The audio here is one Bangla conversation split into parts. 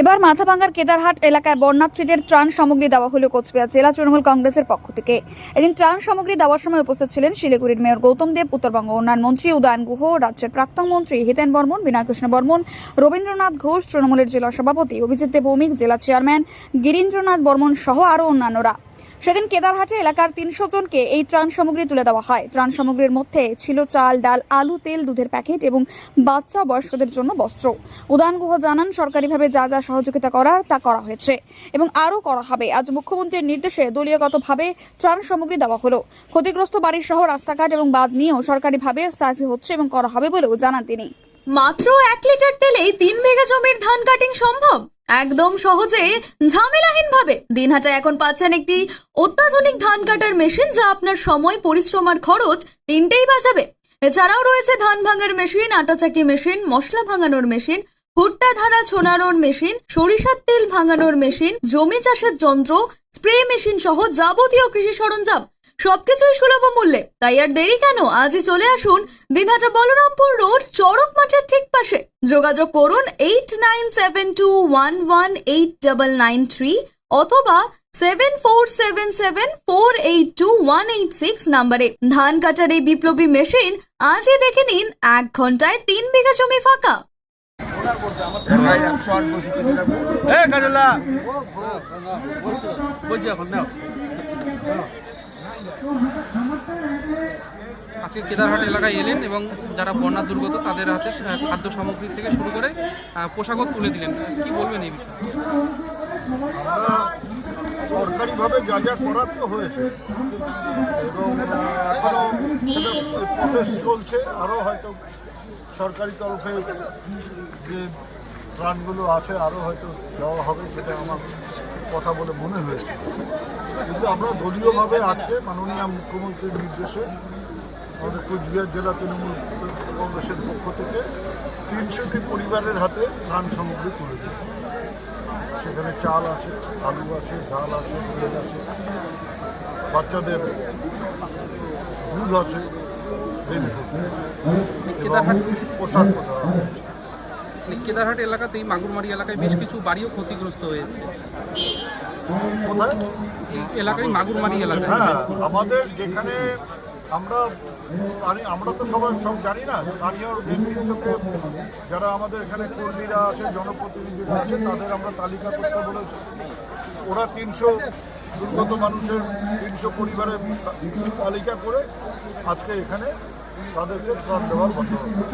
এবার মাথাভাঙ্গার কেদারহাট এলাকায় বন্যার্থীদের ত্রাণ সামগ্রী দেওয়া হলো কোচবিহার জেলা তৃণমূল কংগ্রেসের পক্ষ থেকে। এদিন ত্রাণ সামগ্রী দেওয়ার সময় উপস্থিত ছিলেন শিলিগুড়ির মেয়র গৌতম দেব, উত্তরবঙ্গ উন্নয়ন মন্ত্রী উদয়ন গুহ, রাজ্যের প্রাক্তন মন্ত্রী হিতেন বর্মন, বিনয়কৃষ্ণ বর্মন, রবীন্দ্রনাথ ঘোষ, তৃণমূলের জেলা সভাপতি অভিজিৎ দেব ভৌমিক, জেলা চেয়ারম্যান গিরীন্দ্রনাথ বর্মন সহ আরও অন্যান্যরা। সেদিন কেদারহাটে এলাকার তিনশো জনকে এই ত্রাণ সামগ্রী তুলে দেওয়া হয়। ত্রাণ সামগ্রীর মধ্যে ছিল চাল, ডাল, আলু, তেল, দুধের প্যাকেট এবং বাচ্চা বয়স্কদের জন্য বস্ত্র। উদান গুহ জানান, সরকারিভাবে যা যা সহযোগিতা করার তা করা হয়েছে এবং আরও করা হবে। আজ মুখ্যমন্ত্রীর নির্দেশে দলীয়গতভাবে ত্রাণ সামগ্রী দেওয়া হলো। ক্ষতিগ্রস্ত বাড়ির সহ রাস্তাঘাট এবং বাঁধ নিয়েও সরকারিভাবে সার্ভে হচ্ছে এবং করা হবে বলেও জানান তিনি। মাত্র এক লিটার তেলেই তিন বিঘা জমির ধান কাটিং সম্ভব? একদম সহজে ঝামেলাহীন ভাবে দিনহাটায় এখন পাচ্ছেন একটি অত্যাধুনিক ধান কাটার মেশিন, যা আপনার সময়, পরিশ্রম আর খরচ তিনটেই বাঁচাবে। এছাড়াও রয়েছে ধান ভাঙার মেশিন, আটা চাকি মেশিন, মশলা ভাঙানোর মেশিন, ভুট্টা ধারা ছোনানোর মেশিন, সরিষার তেল ভাঙানোর মেশিন, জমি চাষের যন্ত্র, স্প্রে মেশিন সহ যাবতীয় কৃষি সরঞ্জাম। সবকিছুই সুলভ মূল্যে তাই আর দেরি কেন আজই চলে আসুন দিনহাটা বলরামপুর রোড চড়ক মাঠের ঠিক পাশে যোগাযোগ করুন eight nine seven two one one eight double nine three অথবা seven four seven seven four eight two one eight six নাম্বারে ধান কাটার এই বিপ্লবী মেশিন আজই দেখে নিন এক ঘন্টায় তিন বিঘা জমি ফাঁকা এখন আজকে কেদারহাট এলাকায় এলেন এবং যারা বন্যা দুর্গত তাদের হাতে খাদ্য সামগ্রী থেকে শুরু করে পোশাকও তুলে দিলেন। কি বলবেন এই বিষয়ে? সরকারিভাবে যা যা করার তো হয়েছে। এবং আহ, এখনও সেটা প্রসেস চলছে। আরও হয়তো সরকারি তরফে যে ত্রাণগুলো আছে আরও হয়তো দেওয়া হবে সেটা আমার কথা বলে মনে হয়েছে কিন্তু আমরা দলীয়ভাবে আজকে মাননীয় মুখ্যমন্ত্রীর নির্দেশে আমাদের কোচবিহার জেলা তৃণমূল কংগ্রেসের পক্ষ থেকে তিনশোটি পরিবারের হাতে ত্রাণ সামগ্রী তুলে দিই সেখানে চাল আছে আলু আছে ডাল আছে তেল আছে বাচ্চাদের দুধ আছে তেল আছে। কেদারহাট- এলাকাতেই মাগুরমারি এলাকায় বেশ কিছু বাড়িও ক্ষতিগ্রস্ত হয়েছে। এলাকায় মাগুরমারি এলাকা হ্যাঁ আমাদের যেখানে আমরা আমরা তো সবাই সব জানি না, স্থানীয় নেতৃত্বকে যারা আমাদের এখানে কর্মীরা আছে জনপ্রতিনিধিরা আছে তাদের আমরা তালিকা করতে বলেছি। ওরা তিনশো দুর্গত মানুষের তিনশো পরিবারের তালিকা করে আজকে এখানে তাদেরকে ত্রাণ দেওয়ার বন্দোবস্ত।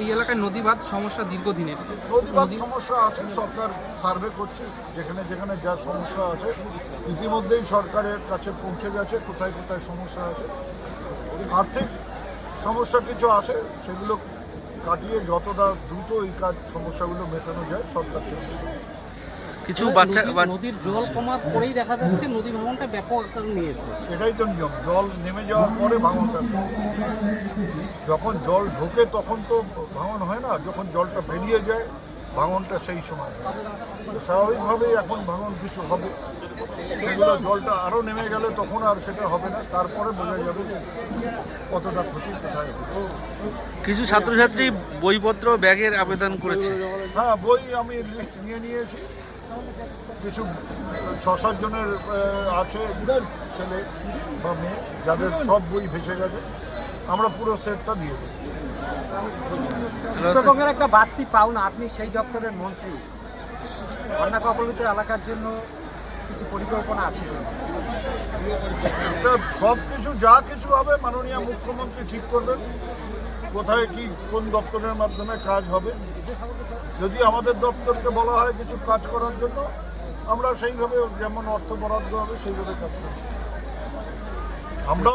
এই এলাকায় নদী বাঁধ সমস্যা দীর্ঘদিনের। নদীবাদ নদী সমস্যা আছে সরকার সার্ভে করছে যেখানে যেখানে যা সমস্যা আছে। ইতিমধ্যেই সরকারের কাছে পৌঁছে গেছে কোথায় কোথায় সমস্যা আছে। আর্থিক সমস্যা কিছু আছে সেগুলো কাটিয়ে যতটা দ্রুত এই কাজ সমস্যাগুলো মেটানো যায় সরকার সেগুলো কিছু বাচ্চা নদীর- বা- নদীর জল কমার পরেই দেখা যাচ্ছে নদী ভাঙনটা ব্যাপক আকার নিয়েছে। এটাই তো নিয়ম। জল নেমে যাওয়ার পরে ভাঙনটা যখন জল ঢোকে তখন তো ভাঙন হয় না। যখন জলটা বেরিয়ে যায় ভাঙনটা সেই সময় হয়। তো স্বাভাবিকভাবেই এখন ভাঙন কিছু হবে। সেগুলো জলটা আরও নেমে গেলে তখন আর সেটা হবে না। তারপরে বোঝা যাবে যে কতটা ক্ষতি কোথায় কিছু ছাত্রছাত্রী বইপত্র ব্যাগের আবেদন করেছে। হ্যাঁ বই আমি লিস্ট নিয়ে নিয়েছি। কিছু ছ সাত জনের আছে ছেলে বা মেয়ে যাদের সব বই ভেসে গেছে। আমরা পুরো সেটটা দিয়ে দেবো। উত্তরবঙ্গের একটা বাড়তি পাওনা আপনি সেই দপ্তরের মন্ত্রী। বন্যা কবলিত এলাকার জন্য কিছু পরিকল্পনা আছে? সব কিছু যা কিছু হবে মাননীয় মুখ্যমন্ত্রী ঠিক করবেন। কোথায় কি, কোন দপ্তরের মাধ্যমে কাজ হবে? যদি আমাদের দপ্তরকে বলা হয় কিছু কাজ করার জন্য, আমরা সেইভাবে যেমন অর্থ বরাদ্দ হবে, সেইভাবে কাজ করব। আমরা